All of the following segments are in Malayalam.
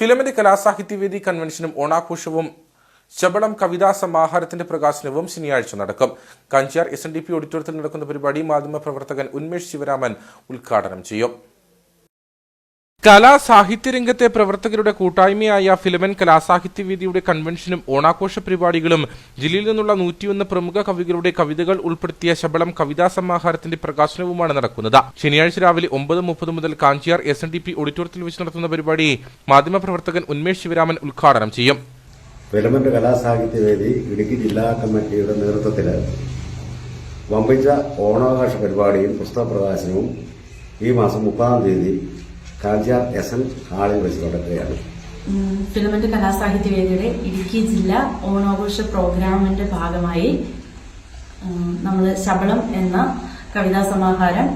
ഫിലമിന്റെ കലാസാഹിത്യവേദി കൺവെൻഷനും ഓണാഘോഷവും ശബളം കവിതാ സമാഹാരത്തിന്റെ പ്രകാശനവും ശനിയാഴ്ച നടക്കും. Kanchiyar S N D P ഓഡിറ്റോറിയത്തിൽ നടക്കുന്ന പരിപാടി മാധ്യമപ്രവർത്തകൻ ഉന്മേഷ് ശിവരാമൻ ഉദ്ഘാടനം ചെയ്യും. കലാ സാഹിത്യരംഗത്തെ പ്രവർത്തകരുടെ കൂട്ടായ്മയായ ഫിലമൻ കലാസാഹിത്യവേദിയുടെ കൺവെൻഷനും ഓണാഘോഷ പരിപാടികളും ജില്ലയിൽ നിന്നുള്ള നൂറ്റിയൊന്ന് പ്രമുഖ കവികളുടെ കവിതകൾ ഉൾപ്പെടുത്തിയ ശബളം കവിതാ സമാഹാരത്തിന്റെ പ്രകാശനവുമാണ് നടക്കുന്നത്. ശനിയാഴ്ച രാവിലെ ഒമ്പത് മുപ്പത് മുതൽ Kanchiyar S N D P ഓഡിറ്റോറിയത്തിൽ വെച്ച് നടത്തുന്ന പരിപാടി മാധ്യമപ്രവർത്തകൻ ഉന്മേഷ് ശിവരാമൻ ഉദ്ഘാടനം ചെയ്യും. ഫിലമൻ കലാസാഹിത്യവേദി ഇടുക്കി ജില്ലാ കമ്മിറ്റിയുടെ നേതൃത്വത്തിൽ വമ്പിച്ച ഓണാഘോഷ പരിപാടിയും പുസ്തക പ്രകാശനവും ഈ മാസം മുപ്പതാം തീയതി കാഞ്ചാർ എസ് എൻ ഹാളിൽ വെച്ച് നടക്കുകയാണ്. ഫിലമെന്റ് കലാസാഹിത്യവേദിയുടെ ഇടുക്കി ജില്ലാ ഓണാഘോഷ പ്രോഗ്രാമിന്റെ ഭാഗമായി നമ്മൾ ശബളം എന്ന കവിതാ സമാഹാരം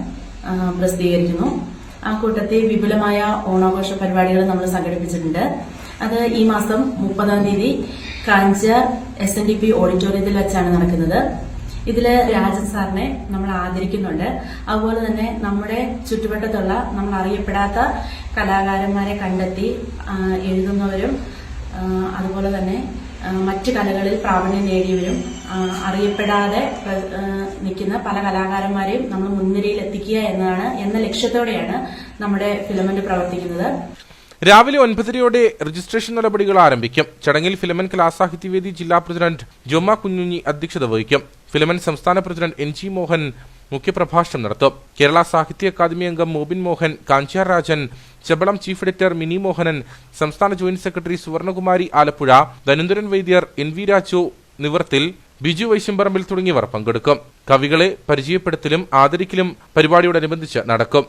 പ്രസിദ്ധീകരിക്കുന്നു. ആ കൂട്ടത്തിൽ വിപുലമായ ഓണാഘോഷ പരിപാടികൾ നമ്മൾ സംഘടിപ്പിച്ചിട്ടുണ്ട്. അത് ഈ മാസം മുപ്പതാം തീയതി Kanchar S N D P ഓഡിറ്റോറിയത്തിൽ വെച്ചാണ് നടക്കുന്നത്. ഇതിൽ രാജൻ സാറിനെ നമ്മൾ ആദരിക്കുന്നുണ്ട്. അതുപോലെ തന്നെ നമ്മുടെ ചുറ്റുവട്ടത്തുള്ള നമ്മൾ അറിയപ്പെടാത്ത കലാകാരന്മാരെ കണ്ടെത്തി എഴുതുന്നവരും അതുപോലെ തന്നെ മറ്റ് കലകളിൽ പ്രാവീണ്യം നേടിയവരും അറിയപ്പെടാതെ നിൽക്കുന്ന പല കലാകാരന്മാരെയും നമ്മൾ മുൻനിരയിൽ എത്തിക്കുക എന്നതാണ് എന്ന ലക്ഷ്യത്തോടെയാണ് നമ്മുടെ ഫിലമെന്റ് പ്രവർത്തിക്കുന്നത്. രാവിലെ ഒൻപതരയോടെ രജിസ്ട്രേഷൻ നടപടികൾ ആരംഭിക്കും. ചടങ്ങിൽ ഫിലമൻ കലാസാഹിത്യവേദി ജില്ലാ പ്രസിഡന്റ് ജൊമ്മ കുഞ്ഞുഞ്ഞി അധ്യക്ഷത വഹിക്കും. ഫിലമൻ സംസ്ഥാന പ്രസിഡന്റ് എൻ ജി മോഹൻ മുഖ്യപ്രഭാഷണം നടത്തും. കേരള സാഹിത്യ അക്കാദമി അംഗം മോബിൻ മോഹൻ കാഞ്ചാർ രാജൻ ചെബളം ചീഫ് എഡിറ്റർ മിനി മോഹനൻ സംസ്ഥാന joint secretary Suvarnakumari Alappuzha Dhanundaran Vaidyar N V Raju Nivarthil Biju Vaishamparambil തുടങ്ങിയവർ പങ്കെടുക്കും. കവികളെ പരിചയപ്പെടുത്തലും ആദരിക്കലും പരിപാടിയോടനുബന്ധിച്ച് നടക്കും.